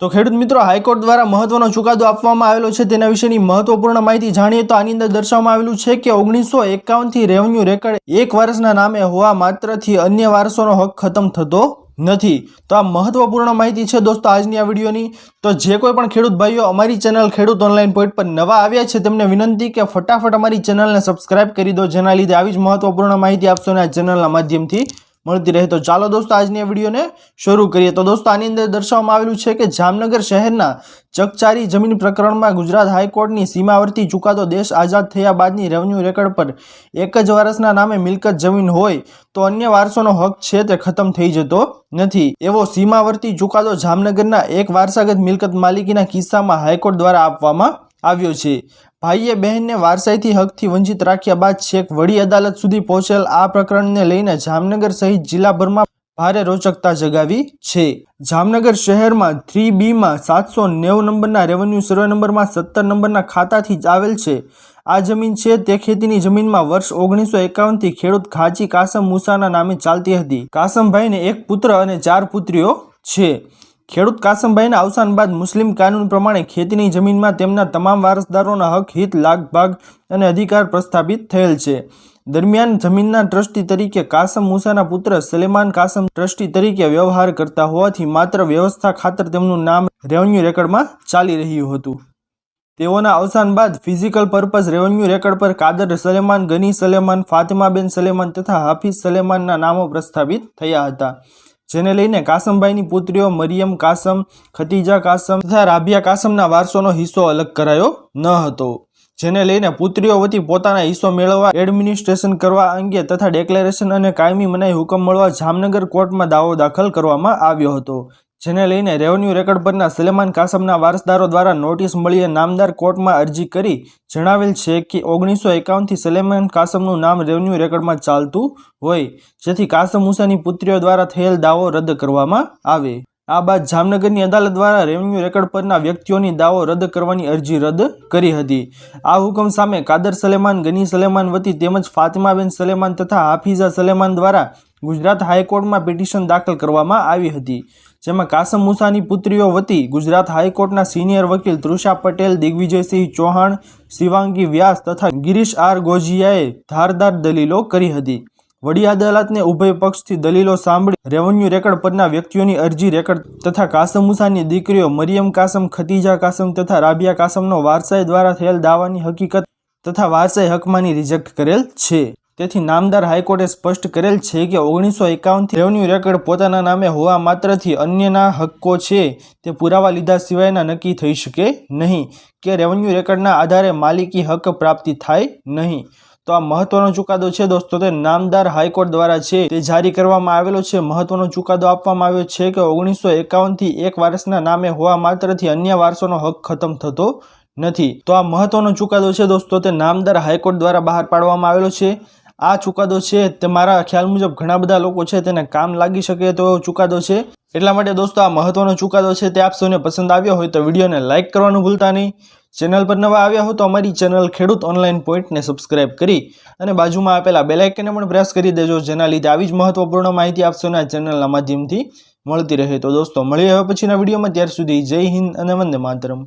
તો ખેડૂત મિત્રો, હાઈકોર્ટ દ્વારા મહત્વનો ચુકાદો આપવામાં આવેલો છે. તેના વિશેની મહત્વપૂર્ણ માહિતી જાણીએ તો આની અંદર દર્શાવવામાં આવેલું છે કે ઓગણીસો એકાવનથી રેવન્યુ રેકર્ડ એક વર્ષના નામે હોવા માત્રથી અન્ય વારસોનો હક ખતમ થતો નથી. તો આ મહત્વપૂર્ણ માહિતી છે દોસ્તો આજની આ વિડીયોની. તો જે કોઈ પણ ખેડૂત ભાઈઓ અમારી ચેનલ ખેડૂત ઓનલાઈન પોઈન્ટ પર નવા આવ્યા છે તેમને વિનંતી કે ફટાફટ અમારી ચેનલને સબસ્ક્રાઇબ કરી દો. જેના લીધે આવી જ મહત્વપૂર્ણ માહિતી આપશો ને આ ચેનલના માધ્યમથી મળતી રહે. તો ચાલો દોસ્તો, આજની આ વિડીયોને શરૂ કરીએ. તો દોસ્તો, આની અંદર દર્શાવવામાં આવેલું છે કે જામનગર શહેરના ચકચારી જમીન પ્રકરણમાં ગુજરાત હાઈકોર્ટની સીમાવર્તી ચુકાદો દેશ આઝાદ થયા બાદની રેવન્યુ રેકર્ડ પર એક જ વર્ષના નામે મિલકત જમીન હોય તો અન્ય વારસોનો હક છે તે ખતમ થઈ જતો નથી. એવો સીમાવર્તી ચુકાદો જામનગરના એક વારસાગત મિલકત માલિકીના કિસ્સામાં હાઈકોર્ટ દ્વારા આપવામાં આવ્યો છે. ભાઈએ બહેનને વારસાઈથી હકથી વંચિત રાખ્યા બાદ છેક વડી અદાલત સુધી પહોંચેલ આ પ્રકરણને લઈને જામનગર સહિત જિલ્લાભરમાં ભારે રોચકતા જગાવી છે. જામનગર શહેરમાં થ્રી બીમાં સાતસો નેવું નંબરના રેવન્યુ સર્વે નંબરમાં સત્તર નંબરના ખાતાથી જ આવેલ છે. આ જમીન છે તે ખેતીની જમીનમાં વર્ષ ઓગણીસો એકાવનથી ખેડૂત ખાજી કાસમ મુસાના નામે ચાલતી હતી. કાસમભાઈને એક પુત્ર અને ચાર પુત્રીઓ છે. ખેડૂત કાસમભાઈના અવસાન બાદ મુસ્લિમ કાનૂન પ્રમાણે ખેતીની જમીનમાં તેમના તમામ વારસદારોના હક, હિત, લાગભાગ અને અધિકાર પ્રસ્થાપિત થયેલ છે. દરમિયાન જમીનના ટ્રસ્ટી તરીકે કાસમ મુસાના પુત્ર સલેમાન કાસમ ટ્રસ્ટી તરીકે વ્યવહાર કરતા હોવાથી માત્ર વ્યવસ્થા ખાતર તેમનું નામ રેવન્યુ રેકર્ડમાં ચાલી રહ્યું હતું. તેઓના અવસાન બાદ ફિઝિકલ પર્પઝ રેવન્યુ રેકર્ડ પર કાદર સલેમાન, ગની સલેમાન, ફાતિમાબેન સલેમાન તથા હાફિઝ સલેમાનના નામો પ્રસ્થાપિત થયા હતા. જેને લઈને કાસમભાઈની પુત્રીઓ મરિયમ, કાસમ, ખતીજા કાસમ તથા રાબિયા કાસમના વારસોનો હિસ્સો અલગ કરાયો ન હતો. જેને લઈને પુત્રીઓ વતી પોતાના હિસ્સો મેળવવા, એડમિનિસ્ટ્રેશન કરવા અંગે તથા ડેક્લેરેશન અને કાયમી મનાઈ હુકમ મળવા જામનગર કોર્ટમાં દાવો દાખલ કરવામાં આવ્યો હતો. જેને લઈને રેવન્યુ રેકર્ડ પરના સલેમાન કાસમના વારસદારો દ્વારા નોટિસ મળીએ નામદાર કોર્ટમાં અરજી કરી જણાવેલ છે કે ઓગણીસો એકાવનથી સલેમાન કાસમનું નામ રેવન્યુ રેકર્ડમાં ચાલતું હોય, જેથી કાસમ મુસાની પુત્રીઓ દ્વારા થયેલ દાવો રદ કરવામાં આવે. આ બાદ જામનગરની અદાલત દ્વારા રેવન્યુ રેકર્ડ પરના વ્યક્તિઓની દાવો રદ કરવાની અરજી રદ કરી હતી. આ હુકમ સામે કાદર સલેમાન, ગની સલેમાન વતી તેમજ ફાતિમાબેન સલેમાન તથા હાફિઝા સલેમાન દ્વારા ગુજરાત હાઈકોર્ટમાં પિટિશન દાખલ કરવામાં આવી હતી. જેમાં કાસમ મુસાની પુત્રીઓ વતી ગુજરાત હાઈકોર્ટના સિનિયર વકીલ તૃષા પટેલ, દિગ્વિજયસિંહ ચૌહાણ, શિવાંગી વ્યાસ તથા ગિરીશ આર ગોજિયાએ ધારદાર દલીલો કરી હતી. વડી અદાલતને ઉભય પક્ષથી દલીલો સાંભળી રેવન્યુ રેકર્ડ પરના વ્યક્તિઓની અરજી રેકર્ડ તથા કાસમ મુસાની દીકરીઓ મરિયમ કાસમ, ખતીજા કાસમ તથા રાબિયા કાસમનો વારસાઈ દ્વારા થયેલ દાવાની હકીકત તથા વારસાઈ હકમાંની રિજેક્ટ કરેલ છે. તેથી નામદાર હાઈકોર્ટે સ્પષ્ટ કરેલ છે કે ઓગણીસો એકાવનથી રેવન્યુ રેકર્ડ પોતાના નામે હોવા માત્રથી અન્યના હક્કો છે તે પુરાવા લીધા સિવાયના નક્કી થઈ શકે નહીં કે રેવન્યુ રેકર્ડના આધારે માલિકી હક પ્રાપ્તિ થાય નહીં. તો આ મહત્વનો ચુકાદો છે દોસ્તો, તે નામદાર હાઈકોર્ટ દ્વારા છે. તે જારી કરવામાં આવેલો છે. મહત્વનો ચુકાદો આપવામાં આવ્યો છે કે ઓગણીસો એકાવનથી એક વારસના નામે હોવા માત્રથી અન્ય વારસોનો હક ખતમ થતો નથી. તો આ મહત્વનો ચુકાદો છે દોસ્તો, તે નામદાર હાઈકોર્ટ દ્વારા બહાર પાડવામાં આવેલો છે. આ ચુકાદો છે તે મારા ખ્યાલ મુજબ ઘણા બધા લોકો છે તેને કામ લાગી શકે તો ચુકાદો છે. એટલા માટે દોસ્તો, આ મહત્વનો ચુકાદો છે તે આપ સૌને પસંદ આવ્યો હોય તો વિડીયોને લાઇક કરવાનું ભૂલતા નહીં. ચેનલ પર નવા આવ્યા હો તો અમારી ચેનલ ખેડૂત ઓનલાઈન પોઈન્ટને સબસ્ક્રાઇબ કરી અને બાજુમાં આપેલા બેલ આઇકનને પણ પ્રેસ કરી દેજો, જેના લીધે આવી જ મહત્વપૂર્ણ માહિતી આપશો આ ચેનલના માધ્યમથી મળતી રહે. તો દોસ્તો, મળીએ હવે પછીના વિડીયોમાં. ત્યાર સુધી જય હિન્દ અને વંદે માતરમ.